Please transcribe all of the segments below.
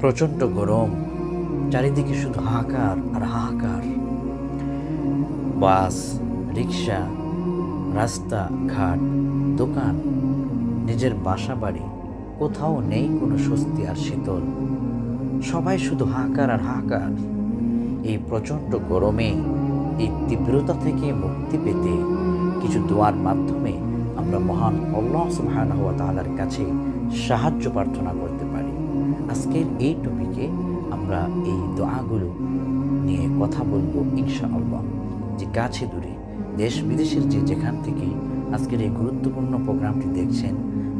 প্রচণ্ড গরম। চারিদিকে শুধু হাহাকার আর হাহাকার। বাস, রিক্সা, রাস্তা, ঘাট, দোকান, নিজের বাসা বাড়ি কোথাও নেই কোনো স্বস্তি আর শীতল। সবাই শুধু হাহাকার আর হাহাকার। এই প্রচণ্ড গরমে, এই তীব্রতা থেকে মুক্তি পেতে কিছু দোয়ার মাধ্যমে আমরা মহান আল্লাহ সুবহানাহু ওয়া তাআলার কাছে সাহায্য প্রার্থনা পারি আজকের এই টপিকে আমরা এই দোয়াগুলো নিয়ে কথা বলব ইনশাআল্লাহ। যে কাছে দূরে, দেশ বিদেশের যে যেখান থেকে আজকের এই গুরুত্বপূর্ণ প্রোগ্রামটি দেখছেন,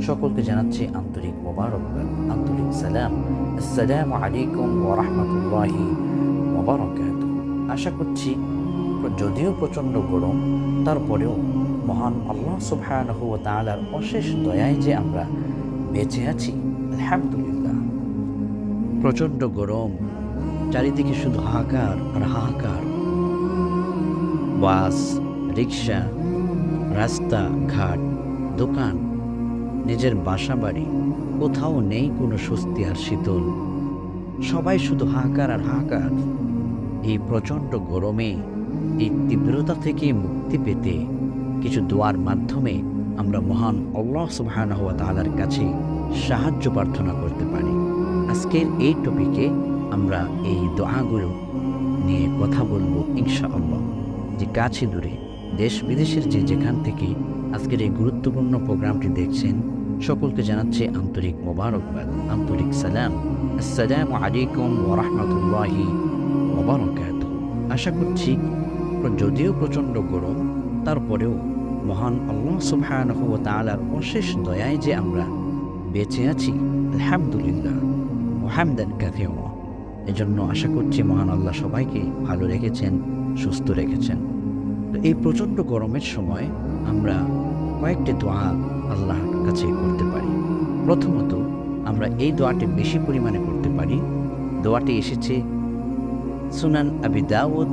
সকলকে জানাচ্ছি আন্তরিক মোবারকবাদ আন্তরিক সালাম। আসসালামু আলাইকুম ওয়া রাহমাতুল্লাহি ওয়া বারাকাতুহু। আশা করছি যদিও প্রচণ্ড গরম, তারপরেও মহান আল্লাহ সুবহানাহু ওয়া তাআলার অশেষ দয়ায় যে আমরা বেঁচে আছি, আলহামদুলিল্লাহ। প্রচণ্ড গরম, চারিদিকে শুধু হাহাকার আর হাহাকার। বাস, রিক্সা, রাস্তা, ঘাট, দোকান, নিজের বাসা বাড়ি কোথাও নেই কোনো স্বস্তি আর শীতল। সবাই শুধু হাহাকার আর হাহাকার। এই প্রচণ্ড গরমে এই তীব্রতা থেকে মুক্তি পেতে কিছু দোয়ার মাধ্যমে আমরা মহান আল্লাহ সুবহানাহু ওয়া তাআলার কাছে সাহায্য প্রার্থনা করতে পারি। আজকের এই টপিকে আমরা এই দোয়াগুলো নিয়ে কথা বলব ইনশাআল্লাহ। যে কাছে দূরে, দেশ বিদেশের যে যেখান থেকে আজকের এই গুরুত্বপূর্ণ প্রোগ্রামটি দেখছেন, সকলকে জানাচ্ছে আন্তরিক মোবারকবাদ, আন্তরিক সালাম। আসসালামু আলাইকুম ওয়া রাহমাতুল্লাহি ওয়া আশা করছি যদিও প্রচণ্ড গরম, তারপরেও মহান আল্লাহ সুবহানাহু ওয়া তাআলার অশেষ দয়ায় যে আমরা বেঁচে আছি, আলহামদুলিল্লাহ। ওহামদান কাথিরা এজন্য আশা করছি মহান আল্লাহ সবাইকে ভালো রেখেছেন, সুস্থ রেখেছেন। তো এই প্রচণ্ড গরমের সময় আমরা কয়েকটি দোয়া আল্লাহর কাছে করতে পারি। প্রথমত, আমরা এই দোয়াটি বেশি পরিমাণে করতে পারি। দোয়াটি এসেছে সুনান আবি দাউদ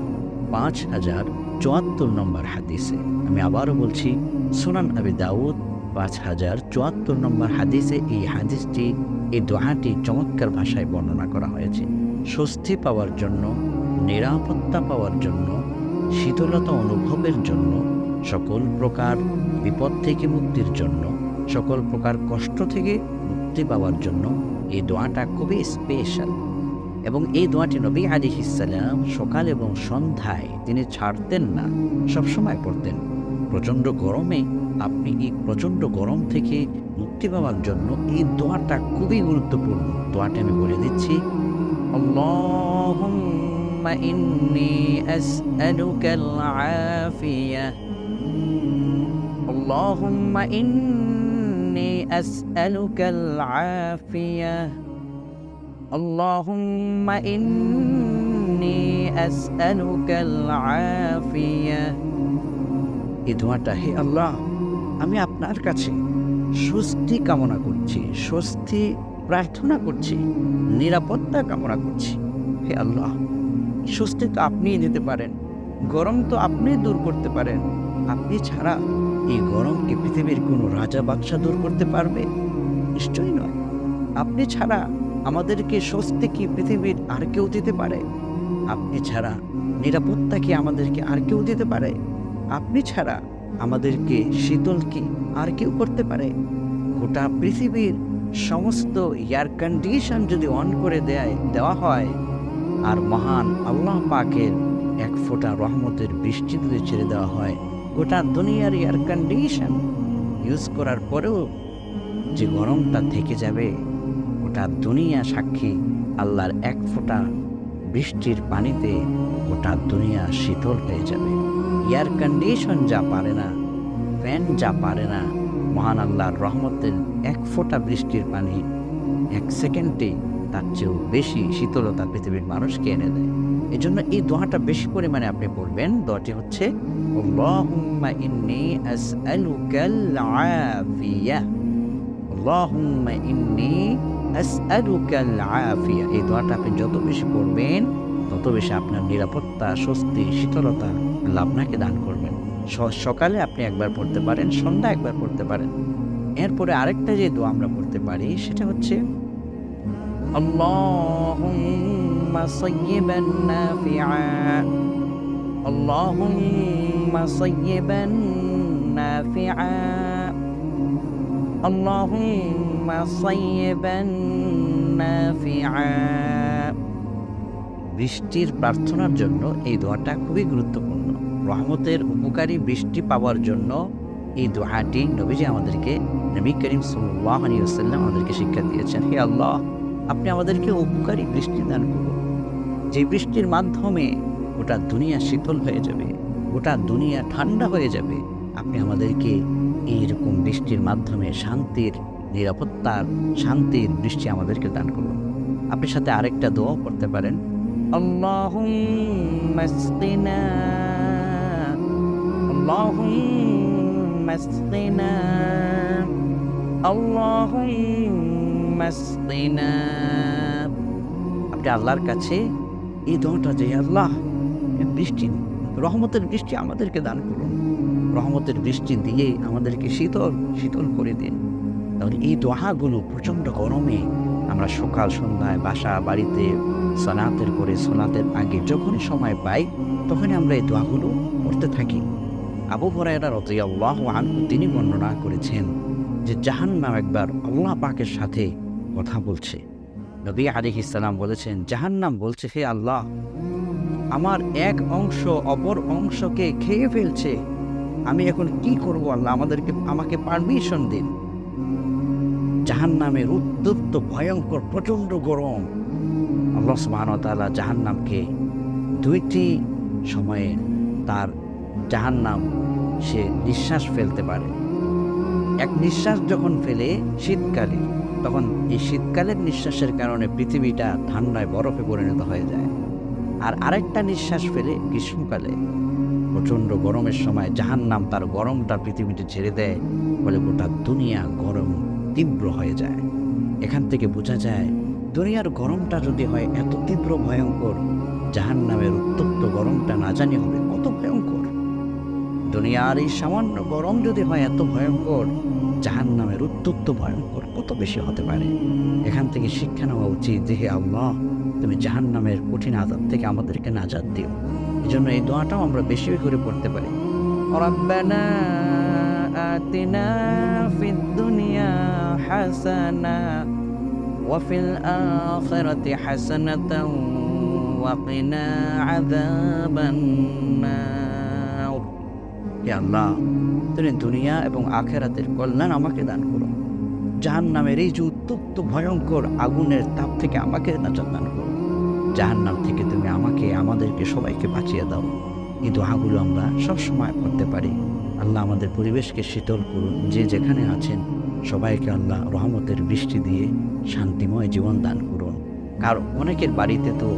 পাঁচ হাজার চুয়াত্তর নম্বর হাদিসে। আমি আবারও বলছি, সুনান আবি দাউদ পাঁচ হাজার চুয়াত্তর নম্বর হাদিসে এই হাদিসটি, এই দোহাটি চমৎকার ভাষায় বর্ণনা করা হয়েছে। স্বস্তি পাওয়ার জন্য, নিরাপত্তা পাওয়ার জন্য, শীতলতা অনুভবের জন্য, সকল প্রকার বিপদ থেকে মুক্তির জন্য, সকল প্রকার কষ্ট থেকে মুক্তি পাওয়ার জন্য এই দোয়াটা খুবই স্পেশাল এবং এই দোয়াটি নবী আলী ইসালাম সকাল এবং সন্ধ্যায় তিনি ছাড়তেন না, সবসময় পড়তেন। প্রচণ্ড গরমে আপনি এই প্রচণ্ড গরম থেকে মুক্তি পাওয়ার জন্য এই দোয়াটা খুবই গুরুত্বপূর্ণ দোয়াটা আমি বলে দিচ্ছি اللهم إني أسألك العافية اللهم إني أسألك العافية اللهم إني أسألك العافية এই দোয়াটা হে আল্লাহ আমি আপনার কাছে স্বস্তি কামনা করছি, স্বস্তি প্রার্থনা করছি, নিরাপত্তা কামনা করছি। হে আল্লাহ, স্বস্তি তো আপনিই দিতে পারেন, গরম তো আপনি দূর করতে পারেন। আপনি ছাড়া এই গরম গরমকে পৃথিবীর কোনো রাজা বাদশা দূর করতে পারবে? নিশ্চয়ই নয়। আপনি ছাড়া আমাদেরকে স্বস্তি কি পৃথিবীর আর কেউ দিতে পারে? আপনি ছাড়া নিরাপত্তা কি আমাদেরকে আর কেউ দিতে পারে? আপনি ছাড়া আমাদেরকে শীতল কি আর কেউ করতে পারে? গোটা পৃথিবীর সমস্ত এয়ার কন্ডিশন যদি অন করে দেয়, দেওয়া হয়, আর মহান আল্লাহ পাকের এক ফোঁটা রহমতের বৃষ্টি যদি ছেড়ে দেওয়া হয়, গোটা দুনিয়ার এয়ার কন্ডিশন ইউজ করার পরেও যে গরমটা থেকে যাবে, গোটা দুনিয়া সাক্ষী আল্লাহর এক ফোঁটা বৃষ্টির পানিতে গোটা দুনিয়া শীতল হয়ে যাবে। এয়ার কন্ডিশন যা পারে না ফ্যান যা পারে না, মহান আল্লাহর রহমতের এক ফোঁটা বৃষ্টির পানি এক সেকেন্ডে তার চেয়েও বেশি শীতলতা পৃথিবীর মানুষকে এনে দেয়। এই জন্য এই দোয়াটা বেশি পরিমাণে আপনি পড়বেন। দোয়াটি হচ্ছে ইন্নী আফিয়া আল্লাহুম্মা ইন্নী আসআলুকাল আফিয়া এই দোয়াটা আপনি যত বেশি পড়বেন তত বেশি আপনার নিরাপত্তা স্বস্তি শীতলতা আল্লাহ আপনাকে দান করবেন স- সকালে আপনি একবার পড়তে পারেন সন্ধ্যা একবার পড়তে পারেন এরপরে আরেকটা যে দোয়া আমরা পড়তে পারি সেটা হচ্ছে اللهم صيبا نافعا اللهم صيبا نافعا اللهم صيبا نافعا বৃষ্টির প্রার্থনার জন্য এই দোয়াটা খুবই গুরুত্বপূর্ণ। রহমতের উপকারী বৃষ্টি পাওয়ার জন্য এই দোয়াটি নবীজি আমাদেরকে, নবী করিম সাল্লাহ আলী আসাল্লাম আমাদেরকে শিক্ষা দিয়েছেন, হে আল্লাহ, আপনি আমাদেরকে উপকারী বৃষ্টি দান করুন। যে বৃষ্টির মাধ্যমে গোটা দুনিয়া শীতল হয়ে যাবে, গোটা দুনিয়া ঠান্ডা হয়ে যাবে, আপনি আমাদেরকে এইরকম বৃষ্টির মাধ্যমে শান্তির নিরাপত্তার শান্তির দৃষ্টি আমাদেরকে দান করুন। আপনি সাথে আরেকটা দোয়া করতে পারেন। আপনি আল্লাহর কাছে এই দোয়াটা যে আল্লাহ বৃষ্টি রহমতের বৃষ্টি আমাদেরকে দান করুন। রহমতের বৃষ্টি দিয়ে আমাদেরকে শীতল শীতল করে দিন। তাহলে এই দোহাগুলো প্রচণ্ড গরমে আমরা সকাল সন্ধ্যায় বাসা বাড়িতে সনাতের করে সনাতের আগে যখনই সময় পাই, তখনই আমরা এই দোয়াগুলো করতে থাকি। আবু হরাইরা রতিয়াল্লাহ আনহু তিনি বর্ণনা করেছেন যে জাহান্নাম একবার আল্লাহ পাকের সাথে কথা বলছে। নবী আলিহ ইসলাম বলেছেন, জাহান্নাম বলছে, হে আল্লাহ, আমার এক অংশ অপর অংশকে খেয়ে ফেলছে। আমি এখন কি করব আল্লাহ? আমাদেরকে, আমাকে পারমিশন দিন। জাহান্নামের উত্তপ্ত, ভয়ঙ্কর, প্রচণ্ড গরম। আল্লাহ সুবাহতালা জাহান্নামকে দুইটি সময়ে তার জাহান্নাম সে নিঃশ্বাস ফেলতে পারে। এক নিঃশ্বাস যখন ফেলে শীতকালে, তখন এই শীতকালের নিঃশ্বাসের কারণে পৃথিবীটা ঠান্ডায়, বরফে পরিণত হয়ে যায়। আর আরেকটা নিঃশ্বাস ফেলে গ্রীষ্মকালে, প্রচণ্ড গরমের সময় জাহান্নাম তার গরমটা পৃথিবীতে ছেড়ে দেয়, বলে গোটা দুনিয়া গরম তীব্র হয়ে যায় এখান থেকে বোঝা যায় দুনিয়ার গরমটা যদি হয় এত তীব্র ভয়ঙ্কর জাহান নামের উত্তপ্ত গরমটা না জানি হবে কত ভয়ঙ্কর দুনিয়ার এই সামান্য গরম যদি হয় এত ভয়ঙ্কর জাহান নামের উত্তপ্ত ভয়ঙ্কর কত বেশি হতে পারে এখান থেকে শিক্ষা নেওয়া উচিত যে হে আল্লাহ তুমি জাহান নামের কঠিন আজাদ থেকে আমাদেরকে নাজাদ দিও এই জন্য এই দোয়াটাও আমরা বেশি করে পড়তে পারি ربنا آتنا في الدنيا حسنة وفي الآخرة حسنة وقنا عذاب النار يا الله তুমি দুনিয়া এবং আখেরাতের কল্যাণ আমাকে দান করো জাহান নামের এই যে উত্তপ্ত ভয়ঙ্কর আগুনের তাপ থেকে আমাকে নাজাত দান করো জাহান নাম থেকে তুমি আমাকে আমাদেরকে সবাইকে বাঁচিয়ে দাও এই দোয়াগুলো আমরা সবসময় করতে পারি আল্লাহ আমাদের পরিবেশকে শীতল করুন যে যেখানে আছেন সবাইকে আল্লাহ রহমতের বৃষ্টি দিয়ে শান্তিময় জীবন দান করুন। কারণ অনেকের বাড়িতে তো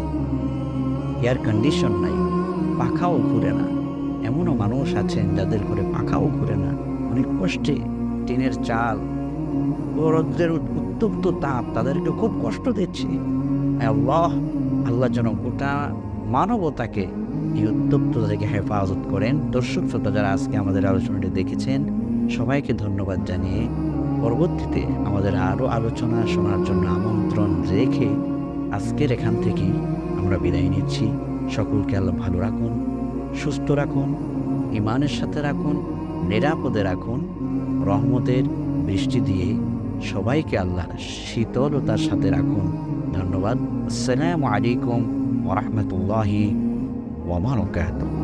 এয়ার কন্ডিশন নাই, পাখাও ঘুরে না। এমনও মানুষ আছেন যাদের ঘরে পাখাও ঘুরে না। অনেক কষ্টে টিনের চাল রৌদ্রের উত্তপ্ত তাপ তাদেরকে খুব কষ্ট দিচ্ছে। আল্লাহ আল্লাহ যেন গোটা মানবতাকে এই উত্তপ্ততা থেকে হেফাজত করেন। দর্শক, শ্রোতা যারা আজকে আমাদের আলোচনাটি দেখেছেন, সবাইকে ধন্যবাদ জানিয়ে পরবর্তীতে আমাদের আরও আলোচনা শোনার জন্য আমন্ত্রণ রেখে আজকের এখান থেকে আমরা বিদায় নিচ্ছি। সকলকে আল্লাহ ভালো রাখুন, সুস্থ রাখুন ইমানের সাথে রাখুন, নিরাপদে রাখুন, রহমতের বৃষ্টি দিয়ে সবাইকে আল্লাহ শীতলতার সাথে রাখুন। ধন্যবাদ। আসসালামু আলাইকুম ওরহমতুল্লাহি ওবরাকাতুহু